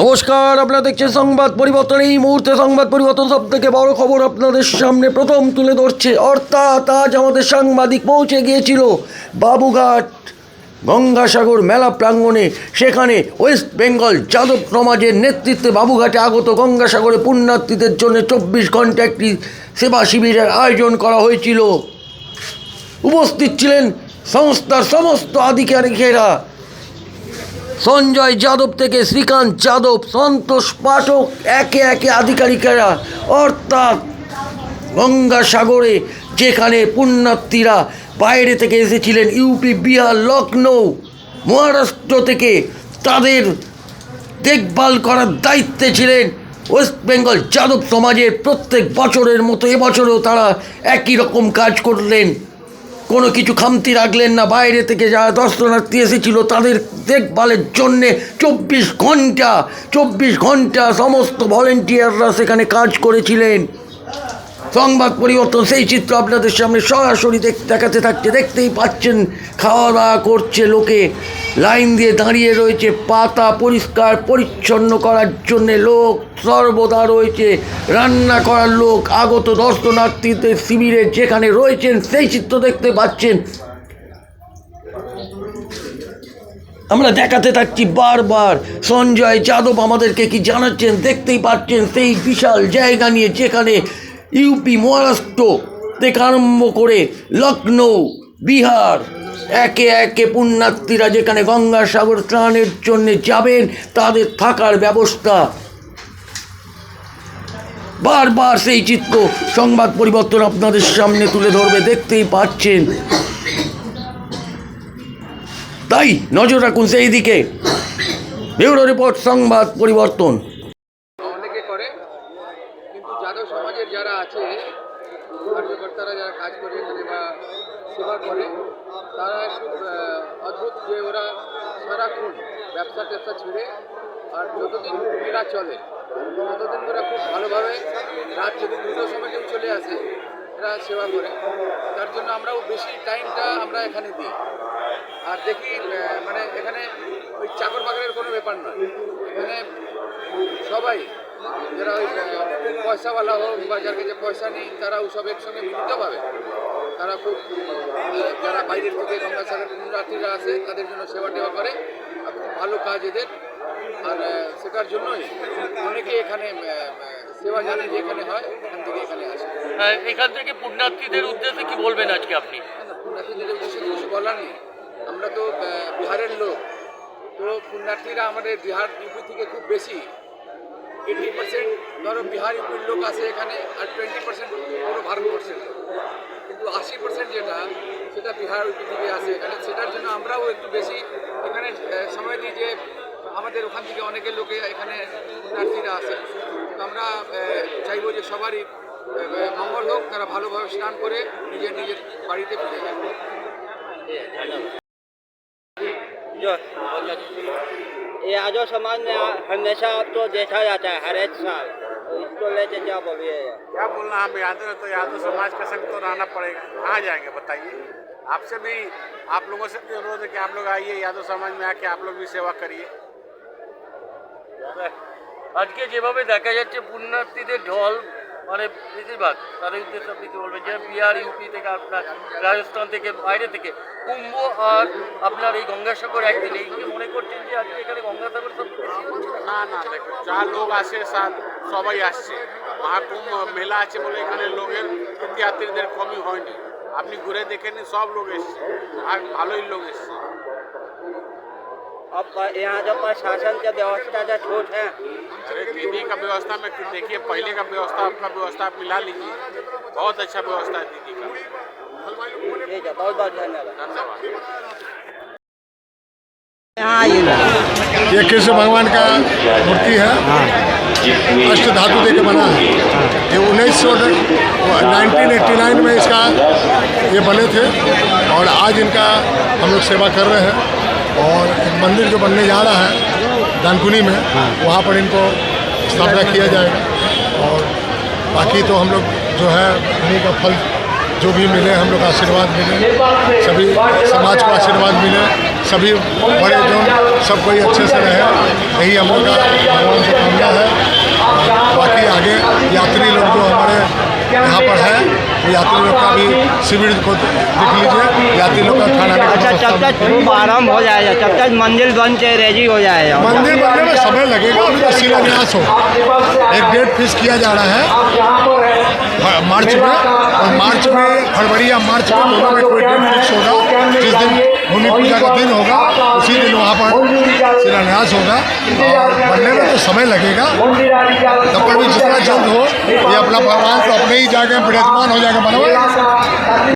নমস্কার, আপনারা দেখছেন সংবাদ পরিবর্তন। এই মুহূর্তে সংবাদ পরিবর্তন সব থেকে বড় খবর আপনাদের সামনে প্রথম তুলে ধরছে। অর্থাৎ আজ আমাদের সাংবাদিক পৌঁছে গিয়েছিল বাবুঘাট গঙ্গাসাগর মেলা প্রাঙ্গণে। সেখানে ওয়েস্ট বেঙ্গল যাদব সমাজের নেতৃত্বে বাবুঘাটে আগত গঙ্গাসাগরে পুণ্যার্থীদের জন্য চব্বিশ ঘণ্টা একটি সেবা শিবিরের আয়োজন করা হয়েছিল। উপস্থিত ছিলেন সংস্থার সমস্ত আধিকারিকেরা। সঞ্জয় যাদব থেকে শ্রীকান্ত যাদব, সন্তোষ পাঠক, একে একে আধিকারিকেরা, অর্থাৎ গঙ্গাসাগরে যেখানে পুণ্যার্থীরা বাইরে থেকে এসেছিলেন ইউপি বিহার লখনৌ মহারাষ্ট্র থেকে তাদের দেখভাল করার দায়িত্বে ছিলেন ওয়েস্ট বেঙ্গল যাদব সমাজের প্রত্যেক বছরের মতো এবছরেও তারা একই রকম কাজ করলেন। কোনো কিছু খামতি রাখলেন না, বাইরে থেকে যারা দর্শনার্থী এসেছিল তাদের দেখভালের জন্যে চব্বিশ ঘণ্টা চব্বিশ ঘণ্টা সমস্ত ভলেন্টিয়াররা সেখানে কাজ করেছিলেন। সংবাদ পরিবর্তন, সেই চিত্র আপনাদের সামনে সরাসরি দেখ- দেখাতে থাকছে দেখতেই পাচ্ছেন খাওয়া দাওয়া করছে লোকে। লাইন দিয়ে দাঁড়িয়ে রয়েছে, পাতা পরিষ্কার পরিচ্ছন্ন করার জন্যে লোক, সর্বদা রয়েছে। রান্না করার লোক, আগত দর্শনার্থীদের শিবিরে যেখানে রয়েছেন, সেই চিত্র দেখতে পাচ্ছেন। আমরা দেখাতে থাকছি বারবার। সঞ্জয় যাদব আমাদেরকে কি জানাচ্ছেন? দেখতেই পাচ্ছেন সেই বিশাল জায়গা নিয়ে যেখানে ইউপি, মহারাষ্ট্র থেকে আরম্ভ করে লখনৌ বিহার একে একে পুণ্যার্থীরা যেখানে গঙ্গাসাগর স্নানের জন্যে যাবেন, তাদের থাকার ব্যবস্থা। বারবার সেই চিত্র সংবাদ পরিবর্তন আপনাদের সামনে তুলে ধরবে, দেখতেই পাচ্ছেন। তাই নজর রাখুন সেই দিকে। ব্যুরো রিপোর্ট, সংবাদ পরিবর্তন। অনেকে করে কিন্তু যাদব সমাজের যারা আছে কার্যকর্তারা যারা কাজ করে এখানে বা সেবা করে, তারা খুব অদ্ভুত যে ওরা সারাক্ষণ ব্যবসা ট্যাবসা ছেড়ে আর যতদিন মেলা চলে, ততদিন ওরা খুব ভালোভাবে রাত যদি দুটোর সময় কেউ চলে আসে, এরা সেবা করে। তার জন্য আমরাও বেশি টাইমটা আমরা এখানে দিই। আর দেখি মানে এখানে ওই চাকর বাকরের কোনো ব্যাপার নয়। এখানে সবাই যারা ওই পয়সাওয়ালা হোক বা যার কাছে পয়সা নেই তারা ওসব একসঙ্গে মিলিতভাবে তারা খুব যারা বাইরের থেকে গঙ্গাসাগর পুণ্যার্থীরা আসে তাদের জন্য সেবা টেবা করে ভালো কাজ এদের। আর সেটার জন্যই অনেকে এখানে সেবা জানে যে এখানে হয় এখান থেকে এখানে আসে। হ্যাঁ, এখান থেকে পুণ্যার্থীদের উদ্দেশ্যে কি বলবেন আজকে আপনি? পুণ্যার্থীদের উদ্দেশ্যে কিছু বলার নেই। আমরা তো বিহারের লোক। তো পুণ্যার্থীরা আমাদের বিহার ইউপি থেকে খুব বেশি। এইটি পার্সেন্ট ধরো বিহার ইউপির লোক আছে এখানে আর টোয়েন্টি পার্সেন্ট পুরো ভারতবর্ষের কিন্তু আশি পার্সেন্ট যেটা, সেটা বিহার ইউপি থেকে আসে এখানে সেটার জন্য আমরাও একটু বেশি এখানে সময় দিই যে আমাদের ওখান থেকে অনেকের লোকে এখানে পুণ্যার্থীরা আসে। আমরা চাইব যে সবারই মঙ্গল হোক, তারা ভালোভাবে স্নান করে নিজের নিজের বাড়িতে ফিরে যাবে ये आजो समाज में हमेशा तो देखा जाता है हर एक साल तो इसको लेके क्या बोलिए क्या बोलना हम यादव है तो यादव समाज के संग तो रहना पड़ेगा कहाँ जाएंगे बताइए आपसे भी आप लोगों से भी अनुरोध है कि आप लोग आइए यादव समाज में आके आप लोग भी सेवा करिए আজকে যেভাবে দেখা যাচ্ছে পুণ্যার্থীদের ঢল মানে বেশিরভাগ, তাদের উদ্দেশ্যে আপনি কি বলবেন যে বিহার, ইউপি থেকে আপনার রাজস্থান থেকে, বাইরে থেকে, কুম্ভ আর আপনার এই গঙ্গাসাগর একদিন, এই কি মনে করছেন যে আজকে এখানে গঙ্গাসাগর সব না না, যা লোক আসে সবাই আসছে। মহাকুম্ভ মেলা আছে বলে এখানে লোকের তীর্থযাত্রীদের কমই হয়নি। আপনি ঘুরে দেখেনি, সব লোক এসছে। আর ভালোই লোক এসছে। अब यहाँ जो प्रशासन के व्यवस्था जो छूट है। अरे दीदी का व्यवस्था में देखिए पहले का व्यवस्था आपका व्यवस्था आप मिला लीजिए। बहुत अच्छा व्यवस्था है दीदी का। ठीक है बहुत बहुत धन्यवाद। धन्यवाद। यहाँ ये कृष्ण भगवान का मूर्ति है। अष्ट धातु दे के बना है। ये उन्नीस सौ नाइनटीन एट्टी नाइन में इसका ये बने थे। और आज इनका हम लोग सेवा कर रहे हैं। और मंदिर जो बनने जा रहा है दानकुनी में वहाँ पर इनको स्थापना किया जाएगा। और बाकी तो हम लोग जो है उन्हीं का फल जो भी मिले हम लोग आशीर्वाद मिले सभी समाज को आशीर्वाद मिले सभी बड़े जो सब कोई अच्छे से रहे। यही हम लोग का भगवान से कामना है। बाकी आगे यात्री लोग जो हमारे यहाँ पर है। वो यात्री लोग का भी शिविर को देख लीजिए। यात्री लोग का खाना अच्छा जब तक भी- खूब आराम हो जाएगा। जब तक मंदिर बन के रेडी हो जाएगा। मंदिर बनने में समय लगेगा अभी तो शिलान्यास हो। एक डेट फिक्स किया जा रहा है। मार्च में। और मार्च में फरवरी या मार्च में दोनों में कोई डेट फिक्स होगा। जिस दिन भूमि पूजा का दिन होगा उसी दिन वहाँ शिलान्यास होगा। और बनने में तो समय लगेगा। तब पर भी जितना जल्द हो, ये अपना भगवान तो अपने ही जाके विराजमान हो जाएगा बनवा